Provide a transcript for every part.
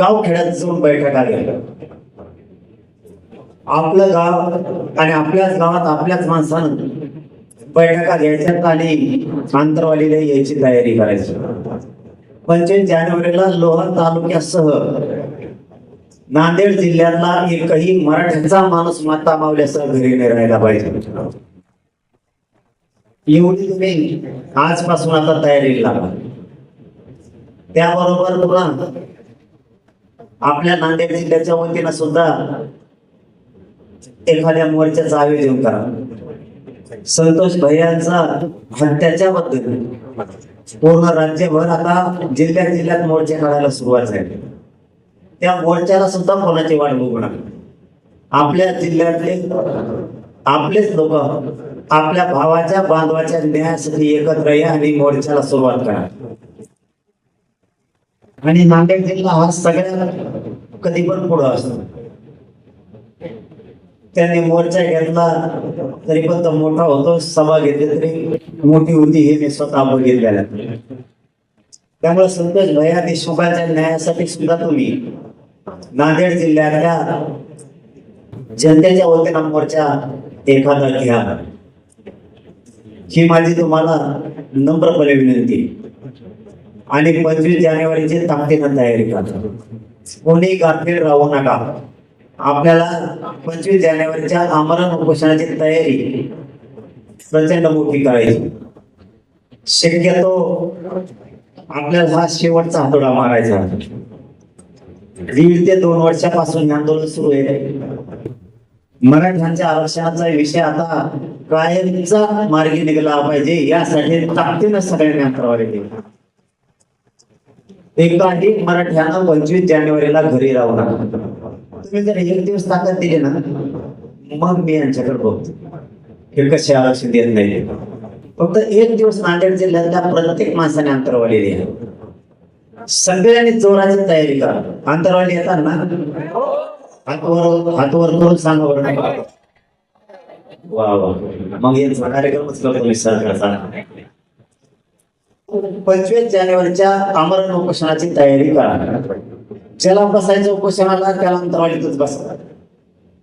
गाव खेड्यात जाऊन बैठका घ्या आपलं गाव आणि आपल्याच गावात आपल्याच माणसानं बैठका घ्यायच्यात आणि आंतरवालीला यायची तयारी करायची. पंचवीस जानेवारीला लोहा तालुक्यासह नांदेड जिल्ह्यातला एकही मराठ्याचा माणूस माता मावल्यासह घरी नाही राहायला पाहिजे. एवढी तुम्ही आजपासून आता तयारीला लागा त्याबरोबर पुन्हा आपल्या नांदेड जिल्ह्याच्या वतीनं सुद्धा एखाद्या मोर्चाचं आयोजन करा. संतोष भैयांचा हत्याच्याबद्दल पूर्ण राज्यभर आता जिल्ह्या जिल्ह्यात मोर्चे काढायला सुरुवात झाली. त्या मोर्चाला सुद्धा कोणाची वाट बघू नका. आपल्या जिल्ह्यातले आपलेच लोक आपल्या भावाच्या बांधवाच्या न्यायासाठी एकत्र या आणि मोर्चाला सुरुवात करा. आणि नांदेड जिल्हा हा सगळ्यात कधी पण पुढं असतो. त्यांनी मोर्चा घेतला तरी पण तो मोठा होतो सभा घेतली तरी मोठी होती हे मी स्वतः बघितलेलं. त्यामुळे संतोष भया देशमुखांच्या न्यायासाठी सुद्धा तुम्ही नांदेड जिल्ह्यातल्या जनतेच्या वतीनं मोर्चा एखादा घ्या. ही माझी तुम्हाला नम्रपणे विनंती. आणि पंचवीस जानेवारीची ताकदीनं तयारी करा कोणी गाफील राहू नका. आपल्याला पंचवीस जानेवारीच्या आमरण उपोषणाची तयारी प्रचंड मोठी करायची. शक्यतो आपल्याला हा शेवटचा हातोडा मारायचा. दीड ते दोन वर्षापासून हे आंदोलन सुरू आहे. मराठ्यांच्या आरक्षणाचा विषय आता कायमचा मार्गी निघाला पाहिजे. यासाठी ताकदीनं सगळ्यांनी अंतरावर केलं एकाही मराठ्यानं पंचवीस जानेवारीला घरी राहू नका. तुम्ही जर एक दिवस ताकद दिली ना मग मी यांच्याकडे बघतो. हे कसे आरक्षण देत नाही फक्त एक दिवस नांदेड जिल्ह्यातल्या प्रत्येक माणसाने अंतरवाली द्या सगळ्यांनी जोराची तयारी करा. अंतरवाली येतात ना हातवर हातवर करून सांगा बरं. वा वा. मग यांचा कार्यक्रमच करतो मी सरकारचा पंचवीस जानेवारीच्या आमरण उपोषणाची तयारी करा ज्याला बसायचं उपोषणाला त्याला अंतरवाडीतच बसा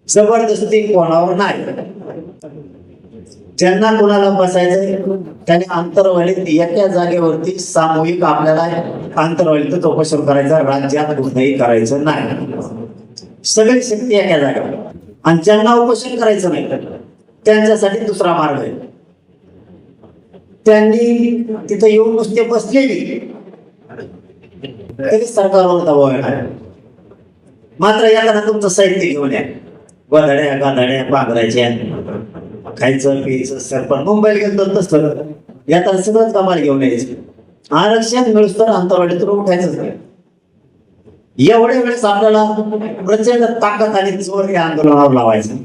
जबरदस्ती कोणावर नाही. ज्यांना कोणाला बसायचंय त्याने अंतरवाळीत एका जागेवरती सामूहिक आपल्याला अंतरवाळीतच उपोषण करायचं राज्यात कुठेही करायचं नाही. सगळी शक्ती एका जागेवर. आणि ज्यांना उपोषण करायचं नाही त्यांच्यासाठी दुसरा मार्ग आहे. त्यांनी तिथं येऊन नुसते बसलेली. तरी सरकारवर दबाव येणार मात्र याला तुमचं साहित्य घेऊन या. गोधड्या गाधड्या पांघरायच्या खायचं प्यायचं सरपण मुंबईला गेलो तसं. तसं यात सगळंच कमाल घेऊन यायचं. आरक्षण मिळूस तर अंतरवाडीतून उठायचंच नाही एवढ्या वेळेस आपल्याला प्रचंड ताकद आणि जोर या आंदोलनावर लावायचं.